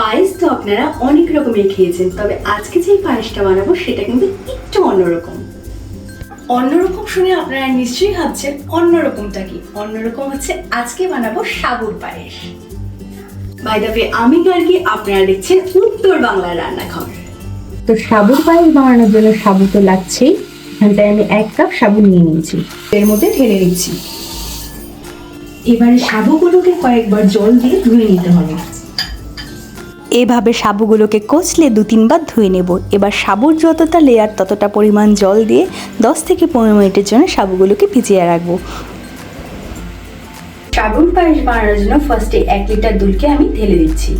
পায়েস তো আপনারা অনেক রকমের খেয়েছেন তবে আজকে যে পায়েসটা বানাবো সেটা কিন্তু একটু অন্যরকম। অন্যরকম শুনে আপনারা নিশ্চয়ই ভাবছেন অন্যরকমটা কি? অন্যরকম হচ্ছে আজকে বানাবো সাবুর পায়েস। বাই দ্য ওয়ে আমি গার্গি আপনারা দেখছেন উত্তর বাংলার রান্নাঘর। তো সাবুর পায়েস বানানোর জন্য সাবু তো লাগছেই। এখানটায় আমি এক কাপ সাবু নিয়ে নিয়েছি। এর মধ্যে ঢেলে দিচ্ছি এবারে সাবুগুলোকে কয়েকবার জল দিয়ে ধুয়ে নিতে হবে। এভাবে সাবুগুলোকে কচলে দু তিনবার ধুয়ে নেব। এবার সাবুর যতটা লেয়ার ততটা পরিমাণ জল দিয়ে দশ থেকে পনেরো মিনিটের জন্য সাবুগুলোকে ভিজিয়ে রাখব। সাবুন পায়েস বানানোর জন্য ফার্স্টে এক লিটার দুধকে আমি ঢেলে দিচ্ছি।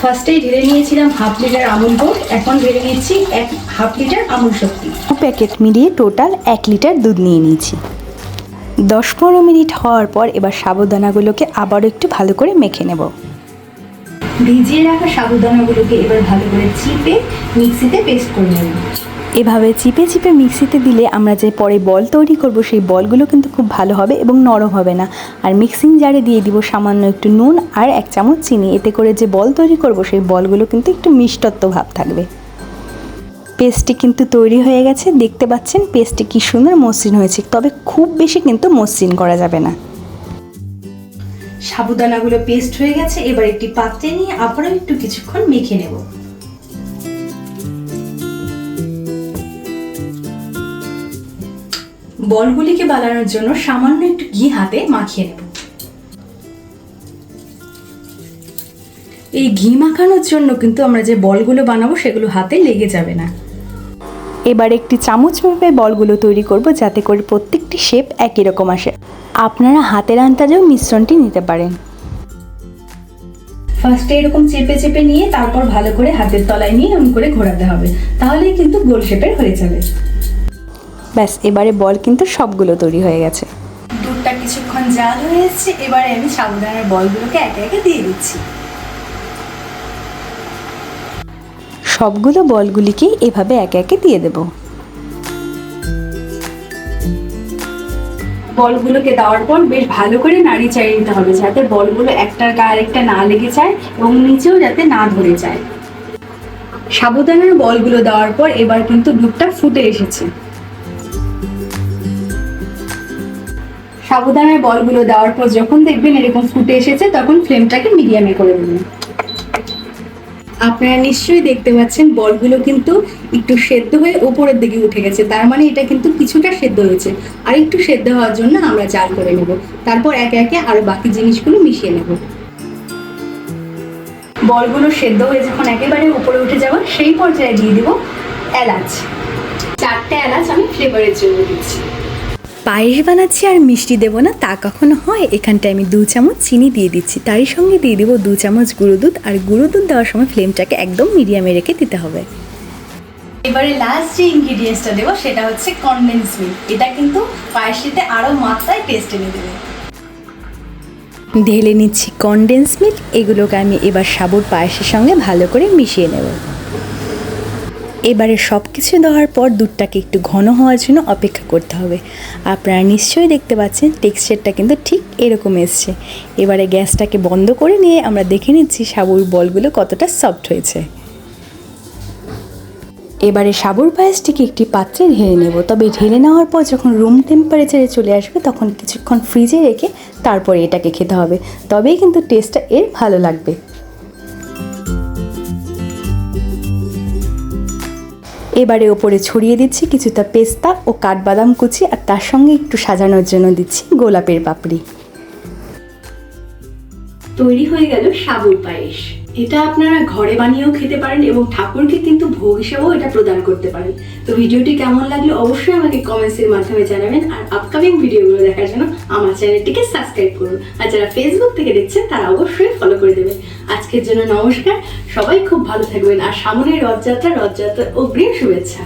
ফার্স্টেই ঢেলে নিয়েছিলাম হাফ লিটার আমুল দুধ এখন ঢেলে নিচ্ছি এক half litre Amul Shakti. Packet মিলিয়ে টোটাল এক লিটার দুধ নিয়ে নিয়েছি। দশ পনেরো মিনিট হওয়ার পর এবার সাবুদানাগুলোকে আবারও একটু ভালো করে মেখে নেব। ভিজিয়ে রাখা সাবুদানাগুলোকে এবার ভালো করে চিপে মিক্সিতে পেস্ট করে নেব। এভাবে চিপে চিপে মিক্সিতে দিলে আমরা যে পরে বল তৈরি করব সেই বলগুলো কিন্তু খুব ভালো হবে এবং নরম হবে না। আর মিক্সিং জারে দিয়ে দিব সামান্য একটু নুন আর এক চামচ চিনি। এতে করে যে বল তৈরি করব সেই বলগুলো কিন্তু একটু মিষ্টত্ব ভাব থাকবে। পেস্টটি কিন্তু তৈরি হয়ে গেছে। দেখতে পাচ্ছেন পেস্টটি কি সুন্দর মসৃণ হয়েছে। তবে খুব বেশি কিন্তু মসৃণ করা যাবে না। সাবুদানাগুলো পেস্ট হয়ে গেছে। এবার একটি পাত্রে নিয়ে আবারও একটু কিছুক্ষণ মেখে নেব। বলগুলিকে বানানোর জন্য সামান্য একটু ঘি হাতে মাখিয়ে নেব। এই ঘি মাখানোর জন্য কিন্তু আমরা যে বলগুলো বানাবো সেগুলো হাতে লেগে যাবে না। এবার একটি চামচ মেপে বলগুলো তৈরি করব যাতে করে প্রত্যেকটি শেপ একই রকম আসে। আপনারা হাতের আন্দাজেও মিশ্রণটি নিতে পারেন। ফার্স্টে এরকম চেপে চেপে নিয়ে তারপর ভালো করে হাতের তলায় নিয়ে এমন করে ঘোরাতে হবে। তাহলেই কিন্তু গোল শেপের হয়ে যাবে। ব্যাস এবারে বল কিন্তু সবগুলো তৈরি হয়ে গেছে। দুধটা কিছুক্ষণ জাল হয়ে এসেছে এবারে আমি সাবুদানার বলগুলোকে একে একে দিয়ে দিচ্ছি। সবগুলো বলগুলিকেই এভাবে একে একে দিয়ে দেব। বলগুলোকে দেওয়ার পর বেশ ভালো করে নাড়ি চাড়িয়ে নিতে হবে যাতে বলগুলো একটার গায়ে আরেকটা না লেগে যায় এবং নিচেও যাতে না ধরে যায়। সাবুদানার বলগুলো দেওয়ার পর এবার কিন্তু দুধটা ফুটে এসেছে। সাবুদানার বলগুলো দেওয়ার পর যখন দেখবেন এরকম ফুটে এসেছে, তখন ফ্লেমটাকে মিডিয়ামে করে দেবেন। আপনারা নিশ্চয়ই দেখতে পাচ্ছেন, বলগুলো কিন্তু একটু সেদ্ধ হয়ে উপরের দিকে উঠে গেছে। তার মানে এটা কিন্তু কিছুটা সেদ্ধ হয়েছে। আর একটু সেদ্ধ হওয়ার জন্য আমরা জাল করে নেব। তারপর একে একে আরও বাকি জিনিসগুলো মিশিয়ে নেব। বলগুলো সেদ্ধ হয়ে যখন একেবারে উপরে উঠে যাবে, সেই পর্যায়ে দিয়ে দিব এলাচ। চারটে এলাচ আমি ফ্লেভারের জন্য দিচ্ছি। পায়েস বানাচ্ছি আর মিষ্টি দেবো না তা কখনো হয়? এখানটায় আমি দু চামচ চিনি দিয়ে দিচ্ছি। তারই সঙ্গে দিয়ে দেবো দু চামচ গুঁড়ো দুধ আর গুঁড়ো দুধ দেওয়ার সময় ফ্লেমটাকে একদম মিডিয়ামে রেখে দিতে হবে। এবারে লাস্ট যে ইনগ্রিডিয়েন্টসটা দেবো সেটা হচ্ছে কনডেন্স মিল্ক এটা কিন্তু পায়েসটিতে আরও মাত্রায় টেস্ট এনে দেবে। ঢেলে নিচ্ছি কনডেন্স মিল্ক এগুলোকে আমি এবার সাবুর পায়েসের সঙ্গে ভালো করে মিশিয়ে নেব। এবারে সব কিছু দেওয়ার পর দুধটাকে একটু ঘন হওয়ার জন্য অপেক্ষা করতে হবে। আপনারা নিশ্চয়ই দেখতে পাচ্ছেন, টেক্সচারটা কিন্তু ঠিক এরকম এসছে। এবারে গ্যাসটাকে বন্ধ করে নিয়ে আমরা দেখে নিচ্ছি সাবুর বলগুলো কতটা সফট হয়েছে। এবারে সাবুর পায়েসটিকে একটি পাত্রে ঢেলে নেব। তবে ঢেলে নেওয়ার পর যখন রুম টেম্পারেচারে চলে আসবে, তখন কিছুক্ষণ ফ্রিজে রেখে তারপরে এটাকে খেতে হবে। তবেই কিন্তু টেস্টটা এর ভালো লাগবে। এবারে ওপরে ছড়িয়ে দিচ্ছি কিছুটা পেস্তা ও কাঠবাদাম কুচি আর তার সঙ্গে একটু সাজানোর জন্য দিচ্ছি গোলাপের পাপড়ি। তৈরি হয়ে গেল সাবুর পায়েস। এটা আপনারা ঘরে বানিয়েও খেতে পারেন এবং ঠাকুরকে কিন্তু ভোগ হিসেবেও এটা প্রদান করতে পারেন। তো ভিডিওটি কেমন লাগল অবশ্যই আমাকে কমেন্টসের মাধ্যমে জানাবেন আর আপকামিং ভিডিওগুলো দেখার জন্য আমার চ্যানেলটিকে সাবস্ক্রাইব করুন। আর যারা ফেসবুক থেকে দেখছেন, তারা অবশ্যই ফলো করে দেবেন। আজকের জন্য নমস্কার। সবাই খুব ভালো থাকবেন আর সামনে রথযাত্রা, রথযাত্রার অগ্রিম শুভেচ্ছা।